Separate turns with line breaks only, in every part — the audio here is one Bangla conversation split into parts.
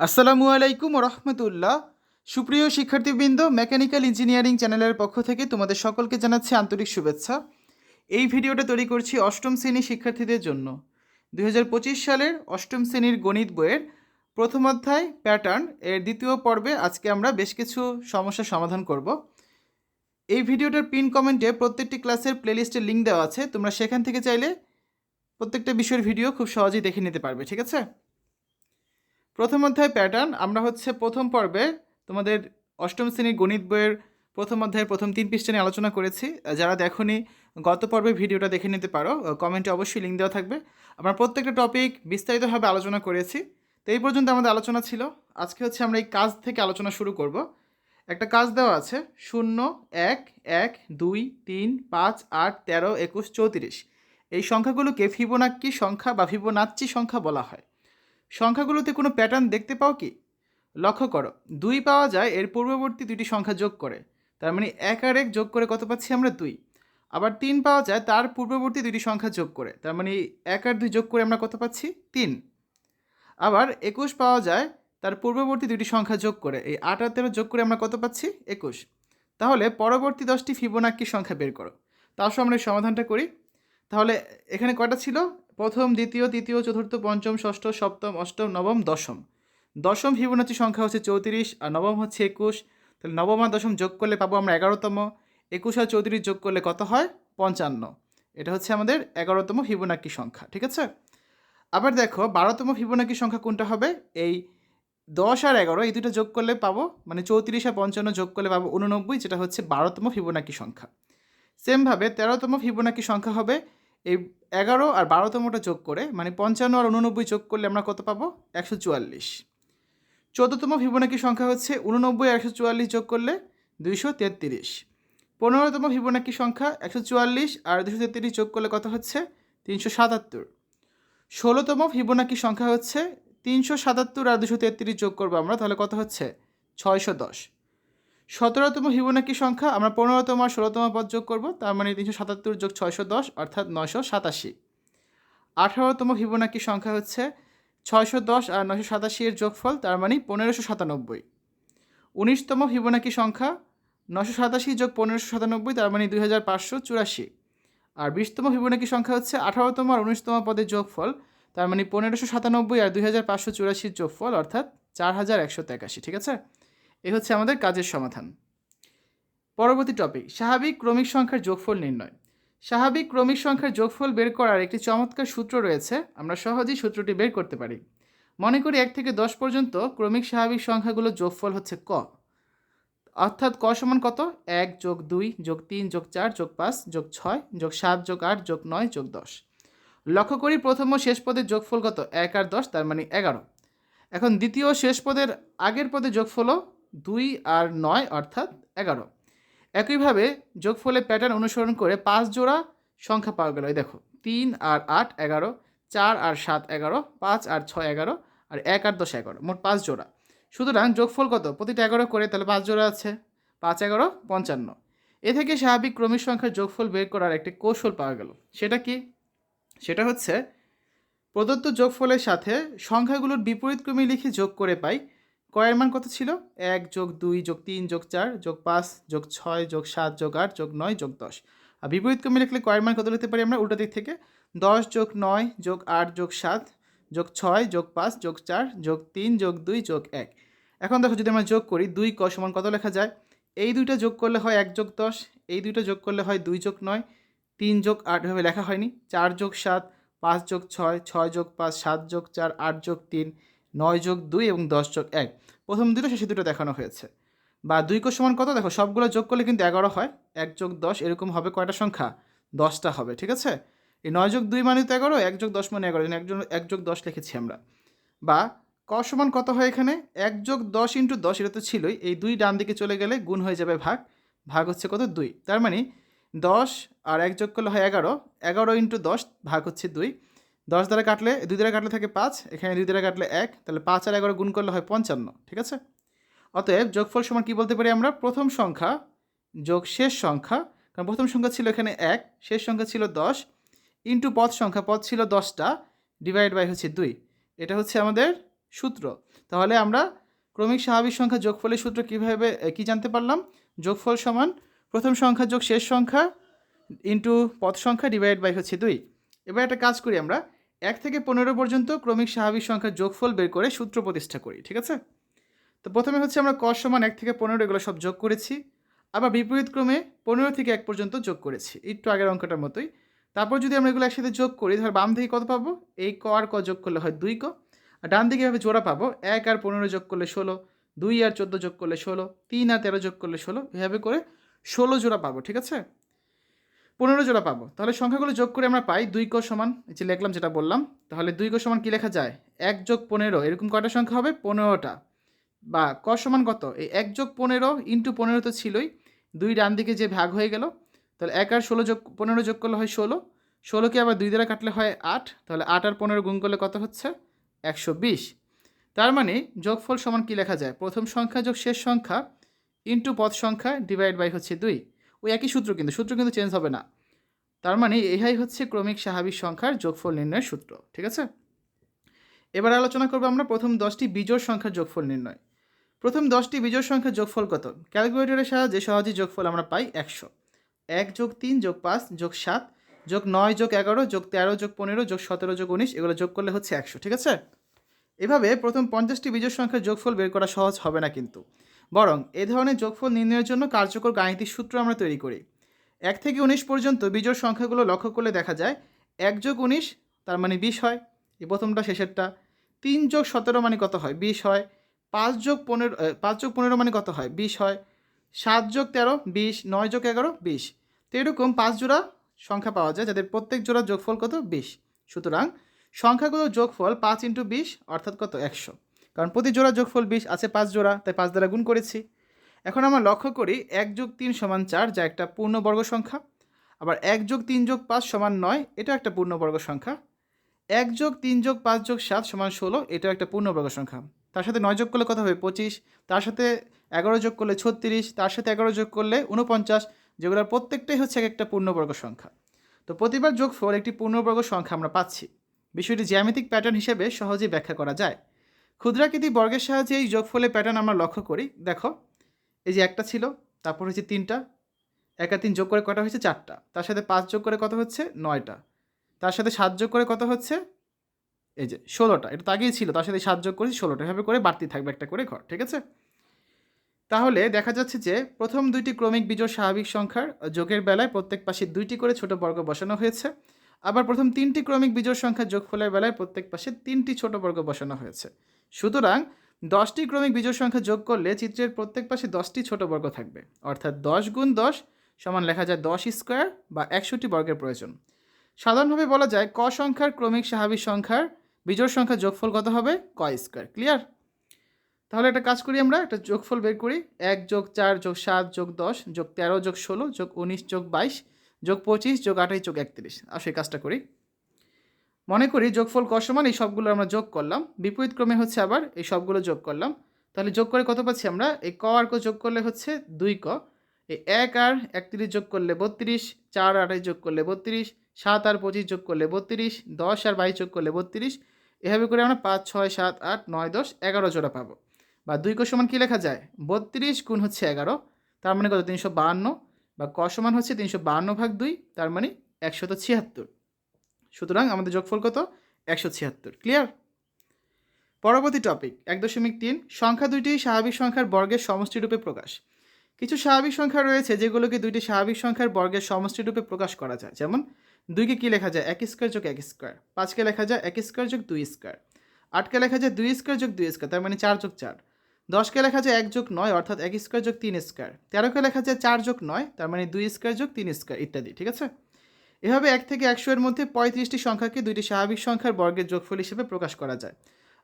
আসসালামু আলাইকুম রহমতুল্লাহ। সুপ্রিয় শিক্ষার্থীবৃন্দ, মেকানিক্যাল ইঞ্জিনিয়ারিং চ্যানেলের পক্ষ থেকে তোমাদের সকলকে জানাচ্ছি আন্তরিক শুভেচ্ছা। এই ভিডিওটা তৈরি করছি অষ্টম শ্রেণি শিক্ষার্থীদের জন্য। দু হাজার পঁচিশ সালের অষ্টম শ্রেণির গণিত বইয়ের প্রথম অধ্যায় প্যাটার্ন এর দ্বিতীয় পর্বে আজকে আমরা বেশ কিছু সমস্যার সমাধান করব। এই ভিডিওটার পিন কমেন্টে প্রত্যেকটি ক্লাসের প্লেলিস্টের লিঙ্ক দেওয়া আছে। তোমরা সেখান থেকে চাইলে প্রত্যেকটা বিষয়ের ভিডিও খুব সহজেই দেখে নিতে পারবে, ঠিক আছে? প্রথম অধ্যায় প্যাটার্ন আমরা হচ্ছে প্রথম পর্বে তোমাদের অষ্টম শ্রেণির গণিত বইয়ের প্রথম অধ্যায়ের প্রথম তিন পৃষ্ঠা নিয়ে আলোচনা করেছি। যারা দেখনি, গত পর্বে ভিডিওটা দেখে নিতে পারো। কমেন্টে অবশ্যই লিঙ্ক দেওয়া থাকবে। আমরা প্রত্যেকটা টপিক বিস্তারিতভাবে আলোচনা করেছি। তো এই পর্যন্ত আমাদের আলোচনা ছিল। আজকে হচ্ছে আমরা এই কাজ থেকে আলোচনা শুরু করব। একটা কাজ দেওয়া আছে। শূন্য, এক এক, দুই, তিন, পাঁচ, আট, তেরো, একুশ, চৌত্রিশ। এই সংখ্যাগুলোকে ফিবোনাক্কি সংখ্যা বা ফিবোনাচ্চি সংখ্যা বলা হয়। সংখ্যাগুলোতে কোনো প্যাটার্ন দেখতে পাও কি? লক্ষ্য করো, দুই পাওয়া যায়, এর পূর্ববর্তী দুইটি সংখ্যা যোগ করে। তার মানে এক আর এক যোগ করে কত পাচ্ছি আমরা? দুই। আবার তিন পাওয়া যায়, তার পূর্ববর্তী দুইটি সংখ্যা যোগ করে। তার মানে এক আর দুই যোগ করে আমরা কত পাচ্ছি? তিন। আবার একুশ পাওয়া যায়, তার পূর্ববর্তী দুইটি সংখ্যা যোগ করে। এই আট আর তেরো যোগ করে আমরা কত পাচ্ছি? একুশ। তাহলে পরবর্তী দশটি ফিবোনাক্কি সংখ্যা বের করো। তা আসো আমরা সমাধানটা করি। তাহলে এখানে কয়টা ছিল? প্রথম, দ্বিতীয়, তৃতীয়, চতুর্থ, পঞ্চম, ষষ্ঠ, সপ্তম, অষ্টম, নবম, দশম। দশম ফিবোনাচি সংখ্যা হচ্ছে চৌত্রিশ আর নবম হচ্ছে একুশ। তাহলে নবম আর দশম যোগ করলে পাবো আমরা এগারোতম। একুশ আর চৌত্রিশ যোগ করলে কত হয়? পঞ্চান্ন। এটা হচ্ছে আমাদের এগারোতম ফিবোনাক্কি সংখ্যা, ঠিক আছে? আবার দেখো, বারোতম ফিবোনাক্কি সংখ্যা কোনটা হবে? এই দশ আর এগারো, এই দুটো যোগ করলে পাবো মানে চৌত্রিশ আর পঞ্চান্ন যোগ করলে পাবো উননব্বই যেটা হচ্ছে বারোতম ফিবোনাক্কি সংখ্যা। সেমভাবে তেরোতম ফিবোনাক্কি সংখ্যা হবে এই এগারো আর বারোতমটা যোগ করে মানে পঞ্চান্ন আর উননব্বই যোগ করলে আমরা কত পাবো? একশো চুয়াল্লিশ। চোদ্দতম ফিবোনাকি সংখ্যা হচ্ছে উননব্বই একশো চুয়াল্লিশ যোগ করলে দুইশো তেত্রিশ। পনেরোতম ফিবোনাকি সংখ্যা একশো চুয়াল্লিশ আর দুশো তেত্রিশ যোগ করলে কত হচ্ছে? তিনশো সাতাত্তর। ষোলোতম ফিবোনাকি সংখ্যা হচ্ছে তিনশো সাতাত্তর আর দুশো তেত্রিশ যোগ করব আমরা, তাহলে কত হচ্ছে? ছয়শো দশ। সতেরোতম ফিবোনাকি সংখ্যা, আমরা পনেরোতম আর ষোলোতম পদ যোগ করব, তার মানে তিনশো সাতাত্তর যোগ ছয়শো দশ, অর্থাৎ নয়শো সাতাশি। আঠারোতম ফিবোনাকি সংখ্যা হচ্ছে ছয়শো দশ আর নয়শো সাতাশি এর যোগফল, তার মানে পনেরোশো সাতানব্বই। উনিশতম ফিবোনাকি সংখ্যা নশো সাতাশি যোগ পনেরোশো সাতানব্বই, তার মানে দুই হাজার পাঁচশো চুরাশি। আর বিশতম ফিবোনাকি সংখ্যা হচ্ছে আঠারোতম আর উনিশতম পদের যোগফল, তার মানে পনেরোশো সাতানব্বই আর দুই হাজার পাঁচশো চুরাশির যোগফল, অর্থাৎ চার হাজার একশো ঠিক আছে? এ হচ্ছে আমাদের কাজের সমাধান। পরবর্তী টপিক স্বাভাবিক ক্রমিক সংখ্যার যোগফল নির্ণয়। স্বাভাবিক ক্রমিক সংখ্যার যোগফল বের করার একটি চমৎকার সূত্র রয়েছে, আমরা সহজেই সূত্রটি বের করতে পারি। মনে করি এক থেকে দশ পর্যন্ত ক্রমিক স্বাভাবিক সংখ্যাগুলোর যোগফল হচ্ছে ক। অর্থাৎ ক সমান কত? এক যোগ দুই যোগ তিন যোগ চার যোগ পাঁচ যোগ ছয় যোগ সাত যোগ আট যোগ নয় যোগ দশ। লক্ষ্য করি প্রথম ও শেষ পদের যোগফল কত? এক আর দশ, তার মানে এগারো। এখন দ্বিতীয় শেষ পদের আগের পদে যোগফলও দুই আর নয় অর্থাৎ এগারো। একইভাবে যোগফলের প্যাটার্ন অনুসরণ করে পাঁচ জোড়া সংখ্যা পাওয়া গেল। দেখো, তিন আর আট এগারো, চার আর সাত এগারো, পাঁচ আর ছয় এগারো, আর এক আর দশ এগারো, মোট পাঁচ জোড়া। সুতরাং যোগফল কত? প্রতিটা এগারো করে তাহলে পাঁচ জোড়া আছে। পাঁচ এগারো, পঞ্চান্ন। এ থেকে স্বাভাবিক ক্রমিক সংখ্যার যোগফল বের করার একটি কৌশল পাওয়া গেল। সেটা কি? সেটা হচ্ছে, প্রদত্ত যোগফলের সাথে সংখ্যাগুলোর বিপরীত ক্রমে লিখে যোগ করে পাই কয়ের মান কত ছিল? এক যোগ দুই যোগ তিন যোগ চার যোগ পাঁচ যোগ ছয় যোগ সাত যোগ আট যোগ নয় যোগ দশ। আর বিপরীত ক্রমে লিখলে কয়ের মান কত লিখতে পারি আমরা? উল্টো দিক থেকে। দশ যোগ নয় যোগ আট যোগ সাত যোগ ছয় যোগ পাঁচ যোগ চার যোগ তিন যোগ দুই যোগ এক। এখন দেখো যদি আমরা যোগ করি, দুই ক সমান কত লেখা যায়? এই দুইটা যোগ করলে হয় এক যোগ দশ, এই দুইটা যোগ করলে হয় দুই যোগ নয়, তিন যোগ আট এভাবে লেখা হয়নি। চার যোগ সাত, পাঁচ যোগ ছয় ছয় যোগ পাঁচ, সাত যোগ চার, আট যোগ তিন নয় যোগ দুই এবং দশ যোগ এক। প্রথম দুটো, শেষে দুটো দেখানো হয়েছে। বা দুই কোষ সমান কত? দেখো, সবগুলো যোগ করলে কিন্তু এগারো হয়। এক যোগ দশ, এরকম হবে কয়টা সংখ্যা? দশটা হবে, ঠিক আছে? এই নয় যোগ দুই মানে তো এগারো, এক যোগ দশ মানে এগারো। একজন এক যোগ দশ লিখেছি আমরা। বা ক সমান কত হয় এখানে? এক যোগ দশ ইন্টু দশ, এটা তো ছিলই। এই দুই ডান দিকে চলে গেলে গুণ হয়ে যাবে ভাগ। ভাগ হচ্ছে কত? দুই। তার মানে দশ আর এক যোগ করলে হয় এগারো। এগারো ইন্টু দশ ভাগ হচ্ছে দুই। দশ দ্বারা কাটলে, দুই দ্বারা কাটলে থাকে পাঁচ, এখানে দুই দ্বারা কাটলে এক, তাহলে পাঁচ আর এগারো গুণ করলে হয় পঞ্চান্ন, ঠিক আছে? অতএব যোগফল সমান কী বলতে পারি আমরা? প্রথম সংখ্যা যোগ শেষ সংখ্যা, কারণ প্রথম সংখ্যা ছিল এখানে এক, শেষ সংখ্যা ছিল দশ ইন্টু পদ সংখ্যা পদ ছিল দশটা ডিভাইড বাই হচ্ছে দুই, এটা হচ্ছে আমাদের সূত্র। তাহলে আমরা ক্রমিক স্বাভাবিক সংখ্যা যোগফলের সূত্র কীভাবে কী জানতে পারলাম? যোগফল সমান প্রথম সংখ্যা যোগ শেষ সংখ্যা ইন্টু পথ সংখ্যা ডিভাইড বাই হচ্ছে দুই। এবার একটা কাজ করি আমরা এক থেকে পনেরো পর্যন্ত ক্রমিক স্বাভাবিক সংখ্যার যোগফল বের করে সূত্র প্রতিষ্ঠা করি, ঠিক আছে? তো প্রথমে হচ্ছে আমরা ক সমান এক থেকে পনেরো এগুলো সব যোগ করেছি, আবার বিপরীত ক্রমে পনেরো থেকে এক পর্যন্ত যোগ করেছি, একটু আগের অঙ্কটার মতোই। তারপর যদি আমরা এগুলো একসাথে যোগ করি, ধর বাম থেকে কত পাবো? এই ক আর ক যোগ করলে হয় দুই ক, আর ডান দিকে এভাবে জোড়া পাবো, এক আর পনেরো যোগ করলে ষোলো, দুই আর চোদ্দ যোগ করলে ষোলো, তিন আর তেরো যোগ করলে ষোলো, এভাবে করে ষোলো জোড়া পাবো, ঠিক আছে? পনেরো জোড়া পাবো। তাহলে সংখ্যাগুলো যোগ করে আমরা পাই দুই ক সমান যে লিখলাম যেটা বললাম। তাহলে দুই ক সমান কী লেখা যায়? এক যোগ পনেরো, এরকম কয়টা সংখ্যা হবে? পনেরোটা। বা ক সমান কত? এই এক যোগ পনেরো ইন্টু পনেরো তো ছিলই। দুই ডান দিকে যে ভাগ হয়ে গেল, তাহলে এক আর ষোলো যোগ, পনেরো যোগ করলে হয় ষোলো। ষোলোকে আবার দুই দ্বারা কাটলে হয় আট। তাহলে আট আর পনেরো গুণ করলে কত হচ্ছে? একশো বিশ। তার মানে যোগফল সমান কী লেখা যায়? প্রথম সংখ্যা যোগ শেষ সংখ্যা ইন্টু পদ সংখ্যা ডিভাইড বাই হচ্ছে দুই। ওই একই সূত্র কিন্তু সূত্র কিন্তু চেঞ্জ হবে না। তার মানে এটাই হচ্ছে ক্রমিক স্বাভাবিক সংখ্যার যোগফল নির্ণয়ের সূত্র, ঠিক আছে? এবার আলোচনা করব আমরা প্রথম দশটি বিজোড় সংখ্যার যোগফল নির্ণয়। প্রথম দশটি বিজোড় সংখ্যার যোগফল কত? ক্যালকুলেটরের সাহায্যে সহজে যোগফল আমরা পাই একশো। এক যোগ তিন যোগ পাঁচ যোগ সাত যোগ নয় যোগ এগারো যোগ তেরো যোগ পনেরো যোগ সতেরো যোগ উনিশ এগুলো যোগ করলে হচ্ছে একশো, ঠিক আছে? এভাবে প্রথম পঞ্চাশটি বিজোড় সংখ্যার যোগফল বের করা সহজ হবে না কিন্তু। বরং এ ধরনের যোগফল নির্ণয়ের জন্য কার্যকর গাণিতিক সূত্র আমরা তৈরি করি। এক থেকে উনিশ পর্যন্ত বিজোড় সংখ্যাগুলো লক্ষ্য করলে দেখা যায়, এক যোগ উনিশ, তার মানে বিশ হয় এই প্রথমটা, শেষেরটা। তিন যোগ সতেরো মানে কত হয়? বিশ হয়। পাঁচ যোগ পনেরো পাঁচ যোগ পনেরো মানে কত হয়? বিশ হয়। সাত যোগ তেরো, বিশ। নয় যোগ এগারো, বিশ। তো এরকম পাঁচ জোড়া সংখ্যা পাওয়া যায়, যাদের প্রত্যেক জোড়া যোগফল কত? বিশ। সুতরাং সংখ্যাগুলোর যোগফল পাঁচ ইন্টু বিশ, অর্থাৎ কত? একশো। কারণ প্রতি জোড়া যোগফল বিশ, আছে পাঁচ জোড়া, তাই পাঁচ দ্বারা গুণ করেছি। এখন আমরা লক্ষ্য করি এক যোগ তিন সমান চার, যা একটা পূর্ণবর্গ সংখ্যা। আবার এক যোগ তিন যোগ পাঁচ সমান নয় এটা একটা পূর্ণবর্গ সংখ্যা। এক যোগ তিন যোগ পাঁচ যোগ সাত সমান ষোলো, এটাও একটা পূর্ণবর্গ সংখ্যা। তার সাথে নয় যোগ করলে কত হবে? পঁচিশ। তার সাথে এগারো যোগ করলে ছত্রিশ, তার সাথে এগারো যোগ করলে উনপঞ্চাশ যেগুলোর প্রত্যেকটাই হচ্ছে এক একটা পূর্ণবর্গ সংখ্যা। তো প্রতিবার যোগফল একটি পূর্ণবর্গ সংখ্যা আমরা পাচ্ছি। বিষয়টি জ্যামিতিক প্যাটার্ন হিসেবে সহজেই ব্যাখ্যা করা যায়। ক্ষুদ্রাকৃতি বর্গের সাহায্যে এই যোগফলের প্যাটার্ন আমরা লক্ষ্য করি। দেখো, এই যে একটা ছিল, তারপর হচ্ছে তিনটা। একা তিন যোগ করে কটা হয়েছে? চারটা। তার সাথে পাঁচ যোগ করে কত হচ্ছে? নয়টা। তার সাথে সাত যোগ করে কত হচ্ছে? এই যে ষোলোটা। এটা তো আগেই ছিল, তার সাথে সাত যোগ করেছি ষোলোটা। এভাবে করে বাড়তি থাকবে একটা করে ঘর, ঠিক আছে? তাহলে দেখা যাচ্ছে যে প্রথম দুইটি ক্রমিক বিজোড় স্বাভাবিক সংখ্যার যোগের বেলায় প্রত্যেক পাশে দুইটি করে ছোট বর্গ বসানো হয়েছে। আবার প্রথম তিনটি ক্রমিক বিজোড় সংখ্যার যোগফলের বেলায় প্রত্যেক পাশে তিনটি ছোট বর্গ বসানো হয়েছে। সুতরাং দশটি ক্রমিক বিজোড় সংখ্যা যোগ করলে চিত্রের প্রত্যেক পাশে দশটি ছোট বর্গ থাকবে। অর্থাৎ দশ গুণ দশ সমান লেখা যায় দশ স্কোয়ার বা একষট্টি বর্গের প্রয়োজন। সাধারণভাবে বলা যায় ক সংখ্যার ক্রমিক স্বাভাবিক সংখ্যার বিজোড় সংখ্যা যোগফল কত হবে? ক স্কোয়ার। ক্লিয়ার? তাহলে একটা কাজ করি আমরা, একটা যোগফল বের করি। এক যোগ চার যোগ সাত যোগ দশ যোগ তেরো যোগ ষোলো যোগ উনিশ যোগ বাইশ যোগ পঁচিশ যোগ আঠাইশ যোগ একত্রিশ। আর সেই কাজটা করি। মনে করি যোগফল ক সমান, এই সবগুলো আমরা যোগ করলাম। বিপরীত ক্রমে হচ্ছে আবার এই সবগুলো যোগ করলাম। তাহলে যোগ করে কত পাচ্ছি আমরা? এই ক আর ক যোগ করলে হচ্ছে দুই ক। এই এক আর একত্রিশ যোগ করলে বত্রিশ, চার আঠাইশ যোগ করলে বত্রিশ, সাত আর পঁচিশ যোগ করলে বত্রিশ, দশ আর বাইশ যোগ করলে বত্রিশ। এভাবে করে আমরা পাঁচ, ছয়, সাত, আট, নয়, দশ, এগারো জোড়া পাবো। বা দুই ক সমান কী লেখা যায়? বত্রিশ গুণ হচ্ছে এগারো। তার মানে কত? তিনশো বাহান্ন। বা ক সমান হচ্ছে তিনশো ভাগ দুই, তার মানে একশত ছিয়াত্তর। সুতরাং আমাদের যোগফল কত? একশো ছিয়াত্তর। ক্লিয়ার পরবর্তী টপিক এক দশমিক তিন, সংখ্যা দুইটি স্বাভাবিক সংখ্যার বর্গের সমষ্টিরূপে প্রকাশ। কিছু স্বাভাবিক সংখ্যা রয়েছে যেগুলোকে দুইটি স্বাভাবিক সংখ্যার বর্গের সমষ্টিরূপে প্রকাশ করা যায়। যেমন, দুইকে কী লেখা যায়? এক স্কোয়ার যোগ এক স্কোয়ার। পাঁচকে লেখা যায় এক স্কোয়ার যোগ দুই স্কোয়ার। আটকে লেখা যায় দুই স্কোয়ার যোগ দুই স্কোয়ার, তার মানে চার যোগ চার। দশকে লেখা যায় এক যোগ নয়, অর্থাৎ এক স্কোয়ার যোগ তিন স্কোয়ার। তেরোকে লেখা যায় চার যোগ নয়, তার মানে দুই স্কোয়ার যোগ তিন স্কোয়ার ইত্যাদি, ঠিক আছে? এভাবে এক থেকে একশো এর মধ্যে পঁয়ত্রিশটি সংখ্যাকে দুইটি স্বাভাবিক সংখ্যার বর্গের যোগফল হিসেবে প্রকাশ করা যায়।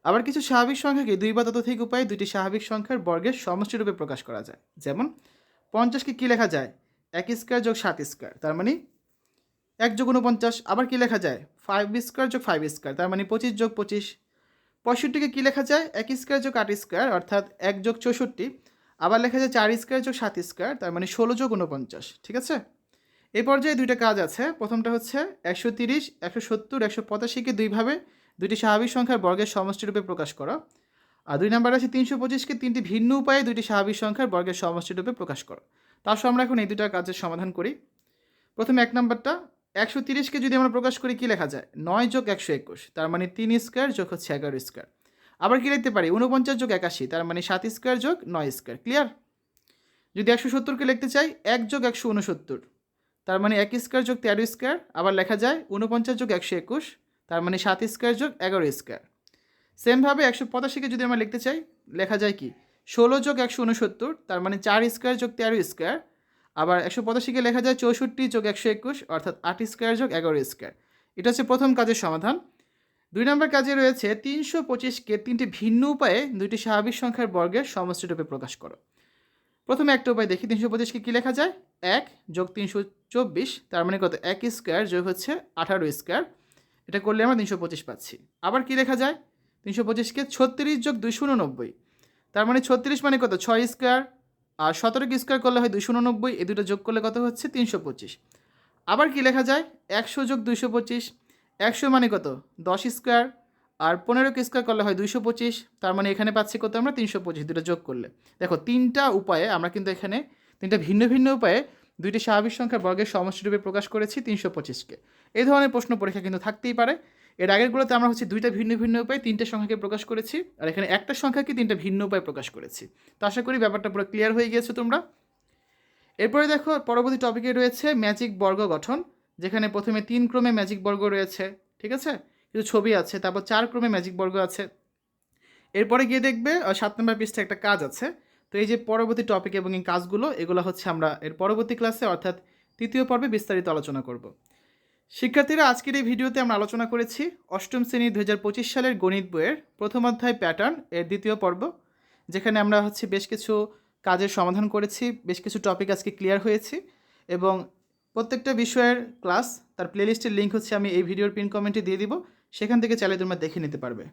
আবার কিছু স্বাভাবিক সংখ্যাকে দুই বা ততোধিক উপায়ে দুইটি স্বাভাবিক সংখ্যার বর্গের সমষ্টিরূপে প্রকাশ করা যায়। যেমন, পঞ্চাশকে কী লেখা যায়? এক স্কোয়ার যোগ সাত স্কোয়ার, তার মানে এক যোগ উনপঞ্চাশ আবার কী লেখা যায়? ফাইভ স্কোয়ার যোগ ফাইভ স্কোয়ার, তার মানে পঁচিশ যোগ পঁচিশ। পঁয়ষট্টিকে কী লেখা যায়? এক স্কোয়ার যোগ আট স্কোয়ার, অর্থাৎ এক যোগ চৌষট্টি। আবার লেখা যায় চার স্কোয়ার যোগ সাত স্কোয়ার, তার মানে ষোলো যোগ উনপঞ্চাশ ঠিক আছে? এই পর্যায়ে দুইটা কাজ আছে। প্রথমটা হচ্ছে একশো তিরিশ, একশো সত্তর, একশো পঁচাশিকে দুইভাবে দুইটি স্বাভাবিক সংখ্যার বর্গের সমষ্টিরূপে প্রকাশ করা। আর দুই নাম্বার আছে তিনশো পঁচিশকে তিনটি ভিন্ন উপায়ে দুইটি স্বাভাবিক সংখ্যার বর্গের সমষ্টি রূপে প্রকাশ করো। তার সঙ্গে আমরা এখন এই দুটা কাজের সমাধান করি। প্রথমে এক নাম্বারটা, একশো তিরিশকে যদি আমরা প্রকাশ করি, কী লেখা যায়? নয় যোগ একশো একুশ, তার মানে তিন স্কোয়ার যোগ হচ্ছে এগারো স্কোয়ার। আবার কী লিখতে পারি? উনপঞ্চাশ যোগ একাশি, তার মানে সাত স্কোয়ার যোগ নয় স্কোয়ার। ক্লিয়ার? যদি একশো সত্তরকে লিখতে চাই, এক যোগ একশো উনসত্তর তার মানে এক স্কোয়ার যোগ তেরো স্কোয়ার, আবার লেখা যায় উনপঞ্চাশ যোগ একশো একুশ, তার মানে সাত স্কোয়ার যোগ এগারো স্কোয়ার। সেমভাবে একশো পঁচাশিকে যদি আমরা লিখতে চাই, লেখা যায় কি? ষোলো যোগ একশো উনসত্তর তার মানে চার স্কোয়ার যোগ তেরো স্কোয়ার, আবার একশো পঁচাশিকে লেখা যায় চৌষট্টি যোগ একশো একুশ, অর্থাৎ আট স্কোয়ার যোগ এগারো স্কোয়ার। এটা হচ্ছে প্রথম কাজের সমাধান। দুই নম্বর কাজে রয়েছে তিনশো পঁচিশকে তিনটি ভিন্ন উপায়ে দুইটি স্বাভাবিক সংখ্যার বর্গের সমষ্টিরূপে প্রকাশ করো। প্রথমে একটা উপায় দেখি তিনশো পঁচিশকে কী লেখা যায়? এক যোগ তিনশো চব্বিশ, তার মানে কত? এক স্কোয়ার যোগ হচ্ছে আঠারো স্কোয়ার। এটা করলে আমরা তিনশো পঁচিশ পাচ্ছি। আবার কী লেখা যায়? তিনশো পঁচিশকে ছত্রিশ যোগ দুইশো উননব্বই, তার মানে ছত্রিশ মানে কত? ছয় স্কোয়ার। আর সতেরোকে স্কোয়ার করলে হয় দুইশো উননব্বই, এই দুটো যোগ করলে কত হচ্ছে? তিনশো পঁচিশ। আবার কী লেখা যায়? একশো যোগ দুইশো পঁচিশ, একশো মানে কত? দশ স্কোয়ার। আর পনেরোকে স্কোয়ার করলে হয় দুইশো পঁচিশ, তার মানে এখানে পাচ্ছি কত আমরা? তিনশো পঁচিশ দুটো যোগ করলে। দেখো, তিনটা উপায়ে আমরা কিন্তু এখানে তিনটা ভিন্ন ভিন্ন উপায়ে দুইটি স্বাভাবিক সংখ্যার বর্গের সমষ্টিরূপে প্রকাশ করেছি তিনশো পঁচিশকে এই ধরনের প্রশ্ন পরীক্ষা কিন্তু থাকতেই পারে। এর আগেরগুলোতে আমরা হচ্ছে দুইটা ভিন্ন ভিন্ন উপায়ে তিনটে সংখ্যাকে প্রকাশ করেছি, আর এখানে একটা সংখ্যাকে তিনটা ভিন্ন উপায়ে প্রকাশ করেছি। তো আশা করি ব্যাপারটা পুরো ক্লিয়ার হয়ে গিয়েছে তোমরা। এরপরে দেখো, পরবর্তী টপিকে রয়েছে ম্যাজিক বর্গ গঠন, যেখানে প্রথমে তিন ক্রমে ম্যাজিক বর্গ রয়েছে, ঠিক আছে? কিছু ছবি আছে, তারপর চার ক্রমে ম্যাজিক বর্গ আছে। এরপরে গিয়ে দেখবে সাত নম্বর পৃষ্ঠায় একটা কাজ আছে। তো এই যে পরবর্তী টপিক এবং এই কাজগুলো, এগুলো হচ্ছে আমরা এর পরবর্তী ক্লাসে অর্থাৎ তৃতীয় পর্বে বিস্তারিত আলোচনা করব। শিক্ষার্থীরা, আজকের এই ভিডিওতে আমরা আলোচনা করেছি অষ্টম শ্রেণি দু হাজার পঁচিশ সালের গণিত বইয়ের প্রথম অধ্যায় প্যাটার্ন এর দ্বিতীয় পর্ব, যেখানে আমরা হচ্ছে বেশ কিছু কাজের সমাধান করেছি, বেশ কিছু টপিক আজকে ক্লিয়ার হয়েছি এবং প্রত্যেকটা বিষয়ের ক্লাস তার প্লেলিস্টের লিঙ্ক হচ্ছে আমি এই ভিডিওর পিন কমেন্টে দিয়ে দিব। সেখান থেকে চাইলে তোমরা দেখে নিতে পারবে।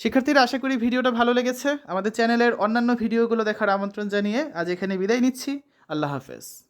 শিক্ষার্থীরা, আশা করি ভিডিওটা ভালো লেগেছে। আমাদের চ্যানেলের অন্যান্য ভিডিওগুলো দেখার আমন্ত্রণ জানিয়ে আজ এখানে বিদায় নিচ্ছি। আল্লাহ হাফেজ।